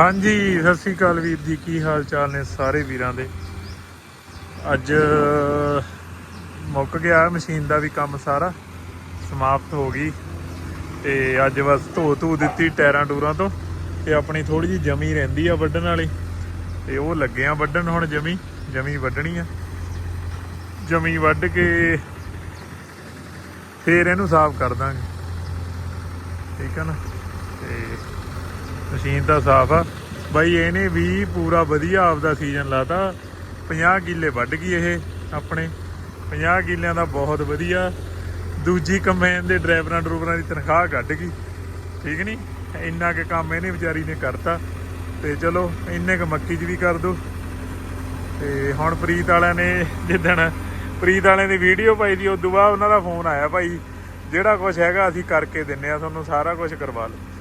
ਹਾਂਜੀ, ਸਤਿ ਸ੍ਰੀ ਅਕਾਲ ਵੀਰ ਜੀ। ਕੀ ਹਾਲ ਚਾਲ ਨੇ ਸਾਰੇ ਵੀਰਾਂ ਦੇ? ਅੱਜ, ਮੁੱਕ ਗਿਆ ਮਸ਼ੀਨ ਦਾ ਵੀ ਕੰਮ ਸਾਰਾ, ਸਮਾਪਤ ਹੋ ਗਈ। ਤੇ ਅੱਜ ਬਸ ਧੋ ਧੂ ਦਿੱਤੀ ਟਾਇਰਾਂ ਟੂਰਾਂ ਤੋਂ, ਤੇ ਆਪਣੀ ਥੋੜੀ ਜਿਹੀ ਜਮੀ ਰਹਿੰਦੀ ਆ ਵੱਢਣ ਵਾਲੀ। ਤੇ ਉਹ ਲੱਗੇ ਆ ਵੱਢਣ ਹੁਣ ਜਮੀ ਜਮੀ ਵੱਢਣੀ ਆ। ਜਮੀ ਵੱਢ ਕੇ ਫੇਰ ਇਹਨੂੰ ਸਾਫ਼ ਕਰ ਦਾਂਗੇ। ਠੀਕ ਆ ਨਾ? ਤੇ ਮਸ਼ੀਨ ਤਾਂ ਸਾਫ਼ ਆ। ਬਾਈ ਇਹਨੇ ਵੀ ਪੂਰਾ ਵਧੀਆ ਆਪਦਾ ਸੀਜ਼ਨ ਲਾਤਾ। 50 ਕਿੱਲੇ ਵੱਢ ਗਈ ਇਹ ਆਪਣੇ। 50 ਕਿੱਲਿਆਂ ਦਾ ਬਹੁਤ ਵਧੀਆ। ਦੂਜੀ ਕੰਬਾਈਨ ਦੇ ਡਰਾਈਵਰਾਂ ਡਰੂਵਰਾਂ ਦੀ ਤਨਖਾਹ ਕੱਢ ਗਈ। ਠੀਕ ਨਹੀਂ? ਇੰਨਾ ਕੁ ਕੰਮ ਇਹਨੇ ਵਿਚਾਰੀ ਨੇ ਕਰਤਾ। ਤੇ ਚਲੋ, ਇੰਨੇ ਕੁ ਮੱਕੀ 'ਚ ਵੀ ਕਰ ਦੋ। ਤੇ ਹੁਣ ਪ੍ਰੀਤ ਵਾਲਿਆਂ ਨੇ ਜਿੱਦਣ ਪ੍ਰੀਤ ਵਾਲਿਆਂ ਦੀ ਵੀਡੀਓ ਪਾਈ ਦੀ ਉਦੋਂ ਬਾਅਦ ਉਹਨਾਂ ਦਾ ਫੋਨ ਆਇਆ ਭਾਈ। ਜਿਹੜਾ ਕੁਝ ਹੈਗਾ ਅਸੀਂ ਕਰਕੇ ਦਿੰਨੇ ਆ, ਤੁਹਾਨੂੰ ਸਾਰਾ ਕੁਝ ਕਰਵਾ ਲਓ।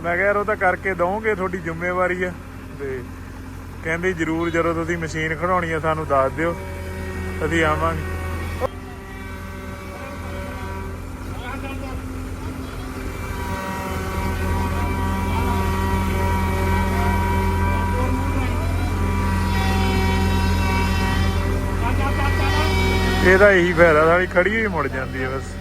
ਮੈਂ ਕਿਹਾ ਯਾਰ ਉਹ ਤਾਂ ਕਰਕੇ ਦਵੋਗੇ ਤੁਹਾਡੀ ਜ਼ਿੰਮੇਵਾਰੀ ਆ। ਤੇ ਕਹਿੰਦੇ ਜਰੂਰ ਜਦੋਂ ਤੁਸੀਂ ਮਸ਼ੀਨ ਖੜਾਉਣੀ ਆ, ਸਾਨੂੰ ਦੱਸ ਦਿਓ। ਅਸੀਂ ਆਵਾਂਗੇ। ਇਹਦਾ ਇਹੀ ਫਾਇਦਾ ਸਾਡੀ ਖੜੀ ਹੋਈ ਮੁੜ ਜਾਂਦੀ ਹੈ ਬਸ।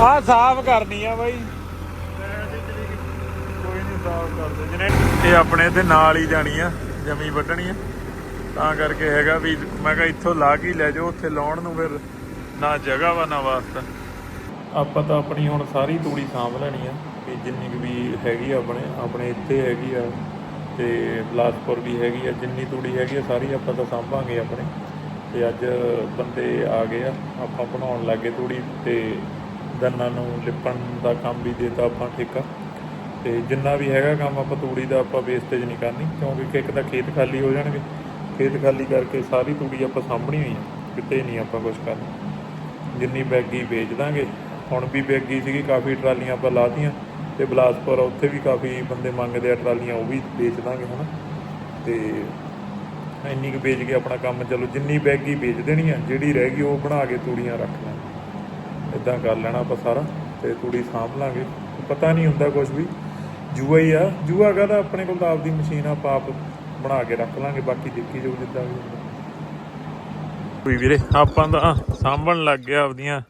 ਆ ਸਾਫ਼ ਕਰਨੀ ਆ ਬਾਈ। ਕੋਈ ਨਹੀਂ ਸਾਫ਼ ਕਰਦੇ ਜਿਹਨੇ ਇਹ ਆਪਣੇ ਇੱਥੇ ਨਾਲ ਹੀ ਜਾਣੀ ਆ, ਜਮੀ ਵੱਢਣੀ ਆ। ਤਾਂ ਕਰਕੇ ਹੈਗਾ ਵੀ, ਮੈਂ ਕਿਹਾ ਇੱਥੋਂ ਲਾ ਕੇ ਲੈ ਜਾਓ, ਉੱਥੇ ਲਾਉਣ ਨੂੰ ਫਿਰ ਨਾ ਜਗ੍ਹਾ ਵਾ, ਨਾ ਵਾਸਤਾ। ਆਪਾਂ ਤਾਂ ਆਪਣੀ ਹੁਣ ਸਾਰੀ ਤੂੜੀ ਸਾਂਭ ਲੈਣੀ ਆ, ਵੀ ਜਿੰਨੀ ਕੁ ਵੀ ਹੈਗੀ ਆ ਆਪਣੇ ਆਪਣੇ ਇੱਥੇ ਹੈਗੀ ਆ ਤੇ ਬਲਾਸਪੁਰ ਵੀ ਹੈਗੀ ਆ, ਜਿੰਨੀ ਤੂੜੀ ਹੈਗੀ ਆ, ਸਾਰੀ ਆਪਾਂ ਤਾਂ ਸਾਂਭਾਂਗੇ ਆਪਣੇ। ਤੇ ਅੱਜ ਬੰਦੇ ਆ ਗਏ ਆ, ਆਪਾਂ ਬਣਾਉਣ ਲੱਗੇ ਤੂੜੀ ਤੇ ਦੰਨਾਂ ਨੂੰ ਲਿਪਣ ਦਾ ਕੰਮ ਵੀ ਦੇਤਾ ਆਪਾਂ ਠੇਕਾ। ਤੇ ਜਿੰਨਾ ਵੀ ਹੈਗਾ ਕੰਮ ਆਪਾਂ ਤੂੜੀ ਦਾ ਆਪਾਂ ਵੇਸਟੇਜ ਨਹੀਂ ਕਰਨੀ, ਕਿਉਂਕਿ ਇੱਕ ਤਾਂ ਖੇਤ ਖਾਲੀ ਹੋ ਜਾਣਗੇ। ਖੇਤ ਖਾਲੀ ਕਰਕੇ ਸਾਰੀ ਤੂੜੀ ਆਪਾਂ ਸਾਂਭਣੀ ਹੋਈ ਆ, ਕਿਤੇ ਨਹੀਂ ਆਪਾਂ ਕੁਝ ਕਰਨਾ। ਜਿੰਨੀ ਬੈਗੀ ਵੇਚ ਦਾਂਗੇ, ਹੁਣ ਵੀ ਬੈਗੀ ਸੀਗੀ, ਕਾਫੀ ਟਰਾਲੀਆਂ ਆਪਾਂ ਲਾਤੀਆਂ, ਤੇ ਬਲਾਸਪੁਰ ਉੱਥੇ ਵੀ ਕਾਫੀ ਬੰਦੇ ਮੰਗਦੇ ਆ ਟਰਾਲੀਆਂ, ਉਹ ਵੀ ਵੇਚ ਦਾਂਗੇ ਹਨਾ। ਤੇ ਇੰਨੀ ਕੁ ਵੇਚ ਕੇ ਆਪਣਾ ਕੰਮ ਚਲੋ, ਜਿੰਨੀ ਬੈਗੀ ਵੇਚ ਦੇਣੀ ਆ, ਜਿਹੜੀ ਰਹਿ ਗਈ ਉਹ ਬਣਾ ਕੇ ਤੂੜੀਆਂ ਰੱਖ ਲਾਂਗੇ ਇਦਾਂ ਕਰ ਲੈਣਾ ਆਪਾਂ ਸਾਰਾ ਤੇ ਤੂੜੀ ਸਾਂਭ ਲਾਂਗੇ। ਪਤਾ ਨਹੀਂ ਹੁੰਦਾ ਕੁਝ ਵੀ। ਜੂਆ ਹੀ ਆ। ਜੂਆ ਕਹਦਾ? ਆਪਣੇ ਕੋਲ ਤਾਂ ਆਪਦੀ ਮਸ਼ੀਨ ਆ, ਆਪਾਂ ਬਣਾ ਕੇ ਰੱਖ ਲਾਂਗੇ। ਬਾਕੀ ਦੇਖੀ ਜਾਊ ਜਿੱਦਾਂ ਵੀ ਹੁੰਦਾ। ਕੋਈ ਵੀਰੇ, ਆਪਾਂ ਤਾਂ ਸਾਂਭਣ ਲੱਗ ਗਿਆ ਆਪਦੀਆਂ,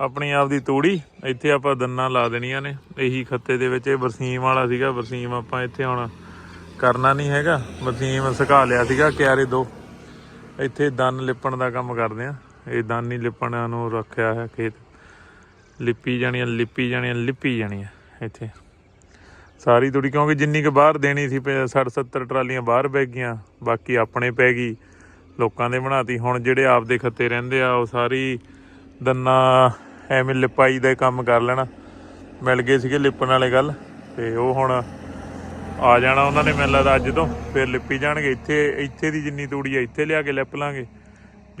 ਆਪਣੀ ਆਪ ਤੂੜੀ। ਇੱਥੇ ਆਪਾਂ ਦੰਨਾ ਲਾ ਦੇਣੀਆਂ ਨੇ। ਇਹੀ ਖੱਤੇ ਦੇ ਵਿੱਚ ਇਹ ਬਰਸੀਮ ਵਾਲਾ ਸੀਗਾ। ਬਰਸੀਮ ਆਪਾਂ ਇੱਥੇ ਹੁਣ ਕਰਨਾ ਨਹੀਂ ਹੈਗਾ। ਬਰਸੀਮ ਸੁਕਾ ਲਿਆ ਸੀਗਾ ਕਿਆਰੇ ਦੋ। ਇੱਥੇ ਦੰਨ ਲਿਪਣ ਦਾ ਕੰਮ ਕਰਦੇ ਆ। ਇਹ ਦੰਨ ਹੀ ਲਿਪਣ ਨੂੰ ਰੱਖਿਆ ਹੈ ਖੇਤ। ਲਿਪੀ ਜਾਣੀਆਂ ਲਿਪੀ ਜਾਣੀਆਂ ਲਿਪੀ ਜਾਣੀਆਂ ਇੱਥੇ। ਸਾਰੀ ਤੂੜੀ ਕਿਉਂਕਿ ਜਿੰਨੀ ਕੁ ਬਾਹਰ ਦੇਣੀ ਸੀ 60 70 ਟਰਾਲੀਆਂ ਬਾਹਰ ਪੈ ਗਈਆਂ, ਬਾਕੀ ਆਪਣੇ ਪੈ ਗਈ, ਲੋਕਾਂ ਦੇ ਬਣਾਤੀ। ਹੁਣ ਜਿਹੜੇ ਆਪਦੇ ਖੱਤੇ ਰਹਿੰਦੇ ਆ, ਉਹ ਸਾਰੀ ਦੰਨਾ ਐਵੇਂ ਲਿਪਾਈ ਦਾ ਕੰਮ ਕਰ ਲੈਣਾ। ਮਿਲ ਗਏ ਸੀਗੇ ਲਿਪਣ ਵਾਲੇ ਗੱਲ, ਤੇ ਉਹ ਹੁਣ ਆ ਜਾਣਾ ਉਹਨਾਂ ਨੇ ਮੈਨੂੰ ਲੱਗਦਾ ਅੱਜ ਤੋਂ, ਫਿਰ ਲਿਪੀ ਜਾਣਗੇ। ਇੱਥੇ ਇੱਥੇ ਦੀ ਜਿੰਨੀ ਤੂੜੀ ਆ, ਇੱਥੇ ਲਿਆ ਕੇ ਲਿਪ ਲਾਂਗੇ।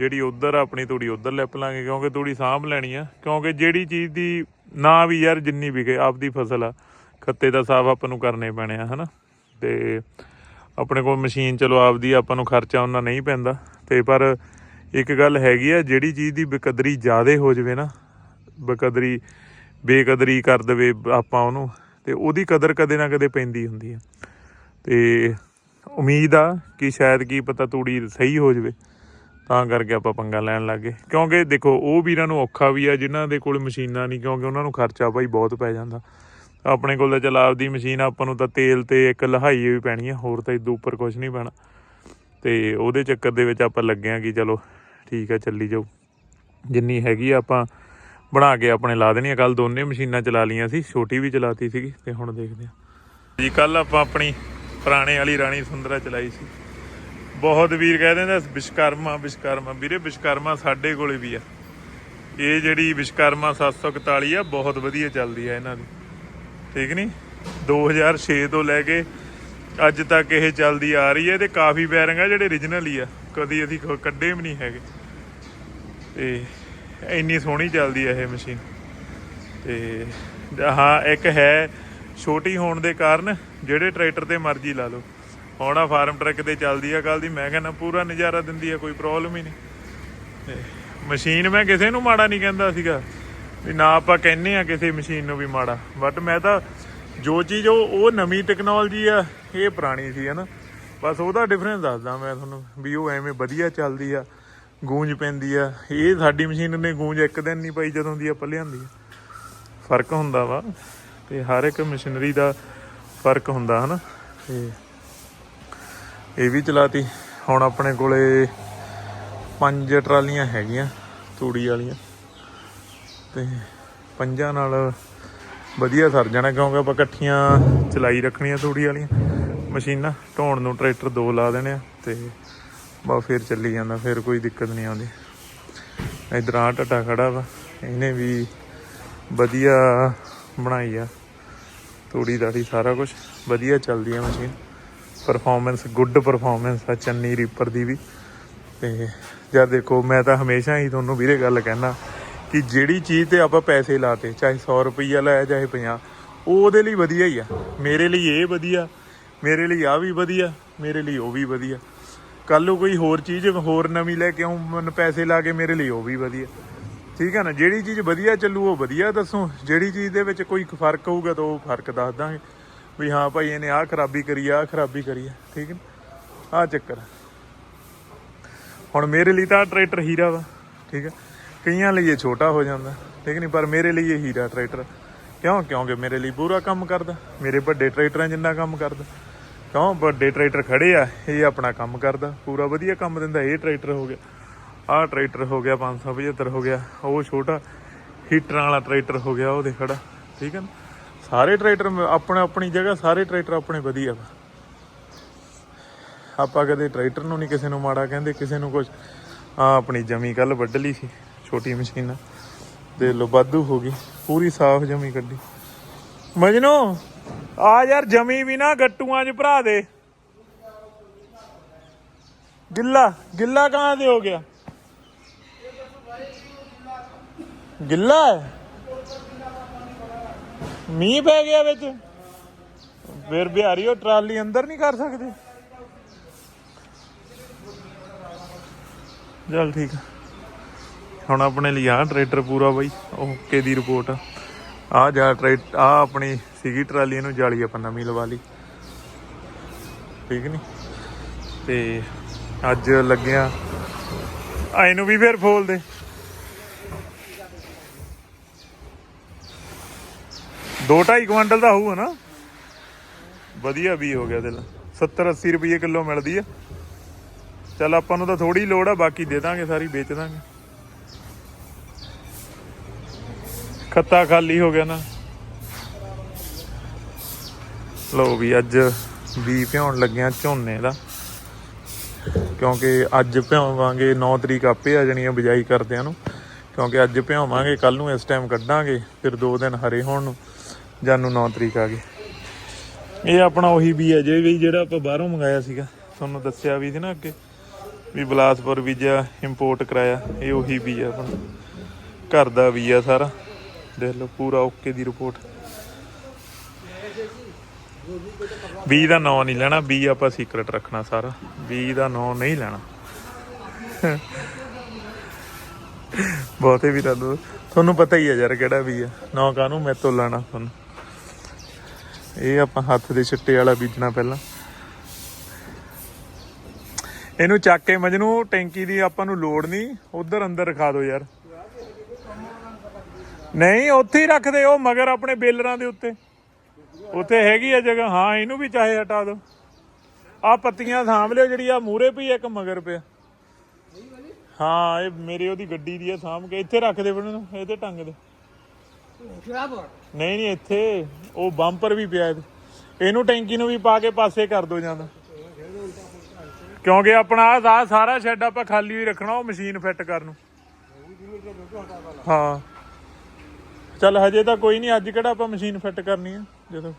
ਜਿਹੜੀ ਉਧਰ ਆਪਣੀ ਤੂੜੀ ਉਧਰ ਲਿਪ ਲਾਂਗੇ, ਕਿਉਂਕਿ ਤੂੜੀ ਸਾਂਭ ਲੈਣੀ ਆ। ਕਿਉਂਕਿ ਜਿਹੜੀ ਚੀਜ਼ ਦੀ ਨਾ ਵੀ ਯਾਰ ਜਿੰਨੀ ਵਿਕੇ, ਆਪਦੀ ਫਸਲ ਆ। ਖੱਤੇ ਦਾ ਸਾਫ਼ ਆਪਾਂ ਨੂੰ ਕਰਨੇ ਪੈਣੇ ਆ, ਹਨਾ। ਤੇ ਆਪਣੇ ਕੋਲ ਮਸ਼ੀਨ ਚਲੋ ਆਪਦੀ ਆਪਾਂ ਨੂੰ ਖਰਚਾ ਉਹਨਾਂ ਨਹੀਂ ਪੈਂਦਾ। ਤੇ ਪਰ ਇੱਕ ਗੱਲ ਹੈਗੀ ਆ, ਜਿਹੜੀ ਚੀਜ਼ ਦੀ ਬੇਕਦਰੀ ਜ਼ਿਆਦਾ ਹੋ ਜਵੇ ਨਾ, ਬੇਕਦਰੀ ਬੇਕਦਰੀ ਕਰ ਦੇਵੇ ਆਪਾਂ ਉਹਨੂੰ, ਤੇ ਉਹਦੀ ਕਦਰ ਕਦੇ ਨਾ ਕਦੇ ਪੈਂਦੀ ਹੁੰਦੀ ਆ। ਤੇ ਉਮੀਦ ਆ ਕਿ ਸ਼ਾਇਦ ਕੀ ਪਤਾ ਤੂੜੀ ਸਹੀ ਹੋ ਜਵੇ। ਤਾਂ ਕਰਕੇ ਆਪਾਂ ਪੰਗਾ ਲੈਣ ਲੱਗੇ ਕਿਉਂਕਿ ਦੇਖੋ, ਉਹ ਵੀਰਾਂ ਨੂੰ ਔਖਾ ਵੀ ਆ, ਜਿਨ੍ਹਾਂ ਦੇ ਕੋਲ ਮਸ਼ੀਨਾਂ ਨਹੀਂ, ਕਿਉਂਕਿ ਉਹਨਾਂ ਨੂੰ ਖਰਚਾ ਭਾਈ ਬਹੁਤ ਪੈ ਜਾਂਦਾ। ਆਪਣੇ ਕੋਲ ਤਾਂ ਚਲ ਦੀ ਮਸ਼ੀਨ ਆਪਾਂ ਨੂੰ ਤਾਂ ਤੇਲ ਤੇ ਇੱਕ ਲਹਾਈ ਵੀ ਪੈਣੀ ਆ, ਹੋਰ ਤਾਂ ਇਦੋਂ ਉੱਪਰ ਕੁਝ ਨਹੀਂ ਪੈਣਾ। ਤੇ ਉਹਦੇ ਚੱਕਰ ਦੇ ਵਿੱਚ ਆਪਾਂ ਲੱਗੇ ਆ ਕਿ ਚਲੋ ਠੀਕ ਆ, ਚੱਲੀ ਜਾਓ। ਜਿੰਨੀ ਹੈਗੀ ਆ ਆਪਾਂ ਬਣਾ ਕੇ ਆਪਣੇ ਲਾ ਦੇਣੀ ਆ। ਕੱਲ ਦੋਨੇ ਮਸ਼ੀਨਾਂ ਚਲਾ ਲਈਆਂ ਸੀ, ਛੋਟੀ ਵੀ ਚਲਾਤੀ ਸੀਗੀ, ਤੇ ਹੁਣ ਦੇਖਦੇ ਆ। ਜੀ ਕੱਲ ਆਪਾਂ ਆਪਣੀ ਪੁਰਾਣੇ ਵਾਲੀ ਰਾਣੀ ਸੁੰਦਰਾ ਚਲਾਈ ਸੀ। ਬਹੁਤ ਵੀਰ ਕਹਿ ਦਿੰਦੇ ਵਿਸ਼ਕਰਮਾ ਵਿਸ਼ਕਰਮਾ। ਵੀਰੇ, ਵਿਸ਼ਕਰਮਾ ਸਾਡੇ ਕੋਲੇ ਵੀ ਆ। ਇਹ ਜਿਹੜੀ ਵਿਸ਼ਕਰਮਾ 741 ਆ, ਬਹੁਤ ਵਧੀਆ ਚੱਲਦੀ ਆ ਇਹਨਾਂ ਦੀ। ਠੀਕ ਨਹੀਂ 2006 ਤੋਂ ਲੈ ਕੇ ਅੱਜ ਤੱਕ ਇਹ ਚੱਲਦੀ ਆ ਰਹੀ ਹੈ ਤੇ ਕਾਫੀ ਬੈਰਿੰਗ ਆ ਜਿਹੜੇ origignal ਹੀ ਆ। ਕਦੀ ਅਸੀਂ ਕੱਢੇ ਵੀ ਨਹੀਂ ਹੈਗੇ। ਤੇ ਇੰਨੀ ਸੋਹਣੀ ਚੱਲਦੀ ਆ ਇਹ ਮਸ਼ੀਨ। ਤੇ ਹਾਂ, ਇੱਕ ਹੈ ਛੋਟੀ ਹੋਣ ਦੇ ਕਾਰਨ ਜਿਹੜੇ ਟਰੈਕਟਰ ਤੇ ਮਰਜ਼ੀ ਲਾ ਲਓ। ਹੁਣ ਆ ਫਾਰਮ ਟਰੱਕ ਤੇ ਚੱਲਦੀ ਆ ਕੱਲ ਦੀ। ਮੈਂ ਕਹਿੰਦਾ ਪੂਰਾ ਨਜ਼ਾਰਾ ਦਿੰਦੀ ਆ, ਕੋਈ ਪ੍ਰੋਬਲਮ ਹੀ ਨਹੀਂ। ਤੇ ਮਸ਼ੀਨ ਮੈਂ ਕਿਸੇ ਨੂੰ ਮਾੜਾ ਨਹੀਂ ਕਹਿੰਦਾ ਸੀਗਾ। ਵੀ ਨਾ ਆਪਾਂ ਕਹਿੰਨੇ ਆ ਕਿਸੇ ਮਸ਼ੀਨ ਨੂੰ ਵੀ ਮਾੜਾ। ਬਟ ਮੈਂ ਤਾਂ ਜੋ ਚੀਜ਼ ਉਹ ਉਹ ਨਵੀਂ ਟੈਕਨੋਲੋਜੀ ਆ, ਇਹ ਪੁਰਾਣੀ ਸੀ, ਹਨਾ। ਬਸ ਉਹਦਾ ਡਿਫਰੈਂਸ ਦੱਸਦਾ ਮੈਂ ਤੁਹਾਨੂੰ ਵੀ ਉਹ ਐਵੇਂ ਵਧੀਆ ਚੱਲਦੀ ਆ, ਗੂੰਜ ਪੈਂਦੀ ਆ। ਇਹ ਸਾਡੀ ਮਸ਼ੀਨ ਨੇ ਗੂੰਜ ਇੱਕ ਦਿਨ ਨਹੀਂ ਪਈ ਜਦੋਂ ਦੀ ਆਪਾਂ ਲਿਆਂਦੀ ਆ। ਫ਼ਰਕ ਹੁੰਦਾ ਵਾ ਤੇ ਹਰ ਇੱਕ ਮਸ਼ੀਨਰੀ ਦਾ ਫ਼ਰਕ ਹੁੰਦਾ, ਹਨਾ। ਤੇ ਇਹ ਵੀ ਚਲਾਤੀ। ਹੁਣ ਆਪਣੇ ਕੋਲੇ ਪੰਜ ਟਰਾਲੀਆਂ ਹੈਗੀਆਂ, ਤੂੜੀ ਵਾਲੀਆਂ। ਤੇ ਪੰਜਾਂ ਨਾਲ ਵਧੀਆ ਸਰ ਜਾਣਾ, ਕਿਉਂਕਿ ਆਪਾਂ ਇਕੱਠੀਆਂ ਚਲਾਈ ਰੱਖਣੀਆਂ ਤੂੜੀ ਵਾਲੀਆਂ ਮਸ਼ੀਨਾਂ। ਢੋਣ ਨੂੰ ਟਰੈਕਟਰ ਦੋ ਲਾ ਦੇਣੇ ਆ ਤੇ ਬਸ ਫਿਰ ਚੱਲੀ ਜਾਂਦਾ, ਫਿਰ ਕੋਈ ਦਿੱਕਤ ਨਹੀਂ ਆਉਂਦੀ। ਇਧਰ ਆ ਟਟਾ ਖੜਾ ਵਾ, ਇਹਨੇ ਵੀ ਵਧੀਆ ਬਣਾਈ ਆ ਤੂੜੀ ਦਾੜੀ, ਸਾਰਾ ਕੁਝ ਵਧੀਆ ਚੱਲਦੀ ਆ ਮਸ਼ੀਨ। ਪਰਫਾਰਮੈਂਸ ਗੁੱਡ ਪਰਫਾਰਮੈਂਸ ਆ ਚੰਨੀ ਰੀਪਰ ਦੀ ਵੀ। ਤੇ ਜਦ ਦੇਖੋ, ਮੈਂ ਤਾਂ ਹਮੇਸ਼ਾ ਹੀ ਤੁਹਾਨੂੰ ਵੀਰੇ ਗੱਲ ਕਹਿਣਾ ਕਿ ਜਿਹੜੀ ਚੀਜ਼ ਤੇ ਆਪਾਂ ਪੈਸੇ ਲਾਤੇ, ਚਾਹੇ 100 ਰੁਪਈਆ ਲਾਇਆ, ਚਾਹੇ 50 ਉਹ ਉਹਦੇ ਲਈ ਵਧੀਆ ਹੀ ਆ। ਮੇਰੇ ਲਈ ਇਹ ਵਧੀਆ, ਮੇਰੇ ਲਈ ਆ ਵੀ ਵਧੀਆ, ਮੇਰੇ ਲਈ ਉਹ ਵੀ ਵਧੀਆ। ਕੱਲ ਨੂੰ ਕੋਈ ਹੋਰ ਚੀਜ਼, ਹੋਰ ਨਵੀਂ ਲੈ ਕੇ ਆਉਂ ਮਨ ਪੈਸੇ ਲਾ ਕੇ ਮੇਰੇ ਲਈ ਉਹ ਵੀ ਵਧੀਆ। ਠੀਕ ਹੈ ਨਾ? ਜਿਹੜੀ ਚੀਜ਼ ਵਧੀਆ ਚੱਲੂ, ਉਹ ਵਧੀਆ ਦੱਸੋ। ਜਿਹੜੀ ਚੀਜ਼ ਦੇ ਵਿੱਚ ਕੋਈ ਫ਼ਰਕ ਹੋਊਗਾ ਤਾਂ ਉਹ ਫ਼ਰਕ ਦੱਸ ਦਾਂਗੇ। ਵੀ ਹਾਂ ਭਾਈ ਇਹਨੇ ਆਹ ਖਰਾਬੀ ਕਰੀ, ਆਹ ਖਰਾਬੀ ਕਰੀ ਆ, ਠੀਕ ਹੈ ਆਹ ਚੱਕਰ ਹੁਣ ਮੇਰੇ ਲਈ ਤਾਂ ਟਰੈਕਟਰ ਹੀਰਾ ਵਾ, ਠੀਕ ਹੈ? ਕਈਆਂ ਲਈ ਇਹ ਛੋਟਾ ਹੋ ਜਾਂਦਾ, ਠੀਕ ਨਹੀਂ? ਪਰ ਮੇਰੇ ਲਈ ਇਹ ਹੀਰਾ ਟਰੈਕਟਰ ਕਿਉਂ? ਕਿਉਂਕਿ ਮੇਰੇ ਲਈ ਪੂਰਾ ਕੰਮ ਕਰਦਾ। ਮੇਰੇ ਵੱਡੇ ਟਰੈਕਟਰਾਂ ਜਿੰਨਾ ਕੰਮ ਕਰਦਾ। ਕਿਉਂ? ਵੱਡੇ ਟਰੈਕਟਰ ਖੜੇ ਆ, ਇਹ ਆਪਣਾ ਕੰਮ ਕਰਦਾ। ਪੂਰਾ ਵਧੀਆ ਕੰਮ ਦਿੰਦਾ, ਇਹ ਟਰੈਕਟਰ ਹੋ ਗਿਆ। ਆਹ ਟਰੈਕਟਰ ਹੋ ਗਿਆ 575 ਹੋ ਗਿਆ। ਉਹ ਛੋਟਾ ਹੀਟਰਾਂ ਵਾਲਾ ਟਰੈਕਟਰ ਹੋ ਗਿਆ ਉਹਦੇ ਖੜਾ, ਠੀਕ ਹੈ ਨਾ? ਸਾਰੇ ਟਰੈਕਟਰ ਆਪਣਾ ਆਪਣੀ ਜਗ੍ਹਾ ਸਾਰੇ ਟਰੈਕਟਰ ਆਪਣੇ ਵਧੀਆ ਆਪਾਂ ਕਦੇ ਟਰੈਕਟਰ ਨੂੰ ਨਹੀਂ ਕਿਸੇ ਨੂੰ ਮਾੜਾ ਕਹਿੰਦੇ, ਕਿਸੇ ਨੂੰ ਕੁਝ ਆ ਆਪਣੀ ਜਮੀ ਕੱਲ ਵੱਢ ਲਈ ਸੀ, ਛੋਟੀ ਮਸ਼ੀਨ। ਦੇ ਲੋ ਵਾਧੂ ਹੋ ਗਈ, ਪੂਰੀ ਸਾਫ਼ ਜਮੀ ਕੱਢੀ। ਮਜਨੂ, ਆ ਯਾਰ ਜਮੀ ਵੀ ਨਾ ਗੱਟੂਆਂ 'ਚ ਭਰਾ ਦੇ। ਗਿੱਲਾ ਗਿੱਲਾ ਕਹਾਂ ਦੇ ਹੋ ਗਿਆ? ਗਿੱਲਾ ਹੈ? ਮੀਂਹ ਪੈ ਗਿਆ ਵਿੱਚ। ਫਿਰ ਬਿਹਾਰੀ ਟਰਾਲੀ ਅੰਦਰ ਨਹੀਂ ਕਰ ਸਕਦੇ। ਚਲ ਠੀਕ ਹੁਣ ਆਪਣੇ ਲਈ ਆ ਟਰੈਕਟਰ ਪੂਰਾ ਬਾਈ ਓਕੇ ਦੀ ਰਿਪੋਰਟ। ਆ ਜਾ ਟਰੈਕਟਰ ਆ ਆਪਣੀ ਸੀਗੀ ਟਰਾਲੀ, ਇਹਨੂੰ ਜਾਲੀ ਆਪਾਂ ਨਵੀਂ ਲਵਾ ਲਈ। ਠੀਕ ਨਹੀਂ ਤੇ ਅੱਜ ਲੱਗਿਆ ਆ ਇਹਨੂੰ ਵੀ ਫੇਰ ਫੋਲ ਦੇ ਦੋ ਢਾਈ ਕੁਇੰਟਲ ਦਾ ਹੋਊਗਾ ਨਾ। ਵਧੀਆ ਵੀ ਹੋ ਗਿਆ ਦਿਲ। 70 80 ਰੁਪਏ ਕਿਲੋ ਮਿਲਦੀ ਆ। ਚੱਲ ਆਪਾਂ ਨੂੰ ਤਾਂ ਥੋੜੀ ਲੋੜ ਆ, ਬਾਕੀ ਦੇ ਦਾਂਗੇ ਸਾਰੀ, ਵੇਚ ਦਾਂਗੇ। ਖੱਤਾ ਖਾਲੀ ਹੋ ਗਿਆ ਨਾ। ਲੋ ਵੀ ਅੱਜ ਵੀ ਭਿਉਣ ਲੱਗਿਆ ਝੋਨੇ ਦਾ। ਕਿਉਂਕਿ ਅੱਜ ਭਿਉਵਾਂਗੇ 9 ਤਰੀਕ ਆਪੇ ਆ ਜਾਣੀ ਆ ਬਿਜਾਈ ਕਰਦਿਆਂ ਨੂੰ। ਕਿਉਂਕਿ ਅੱਜ ਭਿਉਵਾਂਗੇ ਕੱਲ ਨੂੰ ਇਸ ਟਾਈਮ ਕੱਢਾਂਗੇ, ਫਿਰ 2 ਦਿਨ ਹਰੇ ਹੋਣ ਨੂੰ। ਜਾਨੂੰ 9 ਤਰੀਕ ਆ ਗਈ। ਇਹ ਆਪਣਾ ਉਹੀ ਵੀ ਹੈ ਜੇ ਵੀ ਜਿਹੜਾ ਆਪਾਂ ਬਾਹਰੋਂ ਮੰਗਾਇਆ ਸੀਗਾ। ਤੁਹਾਨੂੰ ਦੱਸਿਆ ਵੀ ਸੀ ਨਾ ਅੱਗੇ, ਵੀ ਬਲਾਸਪੁਰ ਵੀਜ਼ਾ ਇੰਪੋਰਟ ਕਰਾਇਆ, ਇਹ ਉਹੀ ਵੀ ਆ ਆਪਣਾ। ਘਰ ਦਾ ਵੀ ਆ ਸਾਰਾ, ਦੇਖ ਲਓ, ਪੂਰਾ ਓਕੇ ਦੀ ਰਿਪੋਰਟ ਵੀ ਦਾ ਨਾਂ ਨਹੀਂ ਲੈਣਾ ਵੀ ਆਪਾਂ ਸੀਕ੍ਰੇਟ ਰੱਖਣਾ ਸਾਰਾ। ਵੀ ਦਾ ਨਾਂ ਨਹੀਂ ਲੈਣਾ। ਬਹੁਤੇ ਵੀ ਤੁਹਾਨੂੰ ਤੁਹਾਨੂੰ ਪਤਾ ਹੀ ਆ ਯਾਰ ਕਿਹੜਾ ਵੀ ਆ। ਨਾਂ ਕਾਹਨੂੰ ਮੈਂ ਤੋਂ ਲੈਣਾ ਤੁਹਾਨੂੰ। ਇਹ ਆਪਾਂ ਹੱਥ ਦੇ ਛਿੱਟੇ ਵਾਲਾ ਬੀਜਣਾ ਪਹਿਲਾਂ। ਇਹਨੂੰ ਚੱਕ ਕੇ ਮਜਨੂੰ, ਟੈਂਕੀ ਦੀ ਆਪਾਂ ਨੂੰ ਲੋੜ ਨਹੀਂ। ਉਧਰ ਅੰਦਰ ਰਖਾ ਦਿਓ ਯਾਰ। ਨਹੀਂ, ਉੱਥੇ ਹੀ ਰੱਖ ਉਹ, ਮਗਰ ਆਪਣੇ ਬੇਲਰਾਂ ਦੇ ਉੱਤੇ। ਉੱਥੇ ਹੈਗੀ ਆ ਜਗ੍ਹਾ। ਹਾਂ, ਇਹਨੂੰ ਵੀ ਚਾਹੇ ਹਟਾ ਦਿਓ ਆ ਪੱਤੀਆਂ ਸਾਂਭ ਲਿਓ ਜਿਹੜੀ ਆ ਮੂਰੇ ਪਈ ਇੱਕ ਮਗਰ ਪਿਆ। ਹਾਂ, ਇਹ ਮੇਰੇ ਉਹਦੀ ਗੱਡੀ ਦੀ ਆ, ਸਾਂਭ ਕੇ ਇੱਥੇ ਰੱਖ ਦੇ ਬਣ ਇਹ ਤੇ ਟੰਗ ਦੇ। ਨਹੀਂ ਨਹੀਂ, ਇੱਥੇ ਉਹ ਬੰਪਰ ਵੀ ਪਿਆ ਇਹਦੇ ਇਹਨੂੰ ਟੈਂਕੀ ਨੂੰ ਵੀ ਪਾ ਕੇ ਪਾਸੇ ਕਰ ਦੋ ਜਾਂਦਾ ਕਿਉਂਕਿ ਆਪਣਾ ਆਹ ਸਾਰਾ ਸ਼ੈੱਡ ਆਪਾਂ ਖਾਲੀ ਹੀ ਰੱਖਣਾ, ਉਹ ਮਸ਼ੀਨ ਫਿੱਟ ਕਰਨ ਨੂੰ। ਹਾਂ। ਚੱਲ ਹਜੇ ਤਾਂ ਕੋਈ ਨਹੀਂ, ਅੱਜ ਕਿਹੜਾ ਆਪਾਂ ਮਸ਼ੀਨ ਫਿੱਟ ਕਰਨੀ ਆ? ਜਦੋਂ